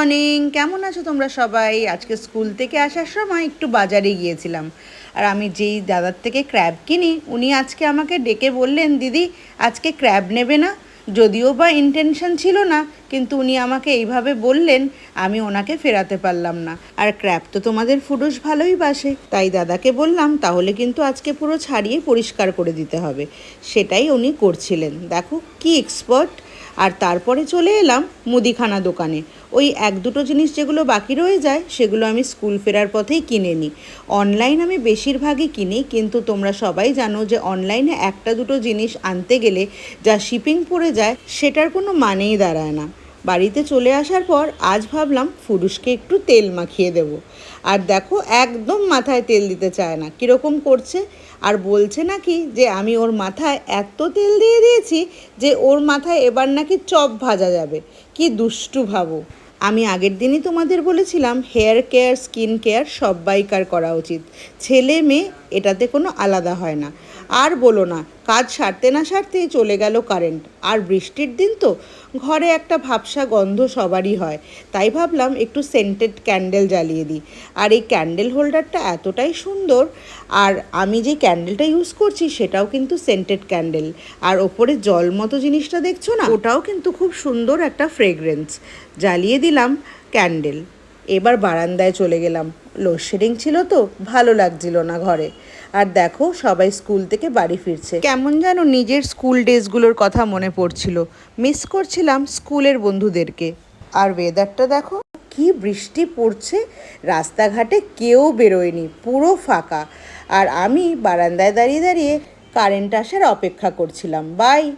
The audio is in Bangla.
মর্নিং। কেমন আছো তোমরা সবাই? আজকে স্কুল থেকে আসার সময় একটু বাজারে গিয়েছিলাম। আর আমি যেই দাদার থেকে ক্র্যাব কিনি, উনি আজকে আমাকে ডেকে বললেন, দিদি, আজকে ক্র্যাব নেবে না। যদিও বা ইন্টেনশন ছিল না, কিন্তু উনি আমাকে এইভাবে বললেন, আমি ওনাকে ফেরাতে পারলাম না। আর ক্র্যাব তো তোমাদের ফুডুস ভালোই বাসে। তাই দাদাকে বললাম, তাহলে কিন্তু আজকে পুরো ছাড়িয়ে পরিষ্কার করে দিতে হবে। সেটাই উনি করছিলেন। দেখো কি এক্সপার্ট আর তারপরে চলে এলাম মুদিখানা দোকানে। ওই এক দুটো জিনিস যেগুলো বাকি রয়ে যায়, সেগুলো আমি স্কুল ফেরার পথেই কিনে নিই। অনলাইন আমি বেশিরভাগই কিনি, কিন্তু তোমরা সবাই জানো যে অনলাইনে একটা দুটো জিনিস আনতে গেলে যা শিপিং পড়ে যায়, সেটার কোনো মানেই দাঁড়ায় না। বাড়িতে চলে আসার পর আজ ভাবলাম ফুডুসকে একটু তেল মাখিয়ে দেব। আর দেখো, একদম মাথায় তেল দিতে চায় না। কীরকম করছে? আর বলছে নাকি যে, আমি ওর মাথায় এত তেল দিয়ে দিয়েছি যে, ওর মাথায় এবার নাকি চপ ভাজা যাবে। কি দুষ্টু ভাবো। আমি আগের দিনই তোমাদের বলেছিলাম, হেয়ার কেয়ার, স্কিন কেয়ার সব্বাইকার করা উচিত। ছেলে মেয়ে, এটাতে কোনো আলাদা হয় না। আর বলো না, কাজ সারতে না সারতেই চলে গেল কারেন্ট। আর বৃষ্টির দিন তো ঘরে একটা ভাবসা গন্ধ সবারই হয়। তাই ভাবলাম একটু সেন্টেড ক্যান্ডেল জ্বালিয়ে দিই। আর এই ক্যান্ডেল হোল্ডারটা এতটাই সুন্দর, আর আমি যে ক্যান্ডেলটা ইউজ করছি সেটাও কিন্তু সেন্টেড ক্যান্ডেল। আর ওপরে জল মতো জিনিসটা দেখছ না, ওটাও কিন্তু খুব সুন্দর একটা ফ্রেগরেন্স। জ্বালিয়ে দিলাম ক্যান্ডেল। এবার বারান্দায় চলে গেলাম। লোডশেডিং ছিল তো, ভালো লাগছিল না ঘরে। আর দেখো, সবাই স্কুল থেকে বাড়ি ফিরছে। কেমন যেন নিজের স্কুল ডেজগুলোর কথা মনে পড়ছিল। মিস করছিলাম স্কুলের বন্ধুদেরকে। আর ওয়েদারটা দেখো, কি বৃষ্টি পড়ছে। রাস্তাঘাটে কেউ বেরোয়নি, পুরো ফাঁকা। আর আমি বারান্দায় দাঁড়িয়ে দাঁড়িয়ে কারেন্ট আসার অপেক্ষা করছিলাম। বাই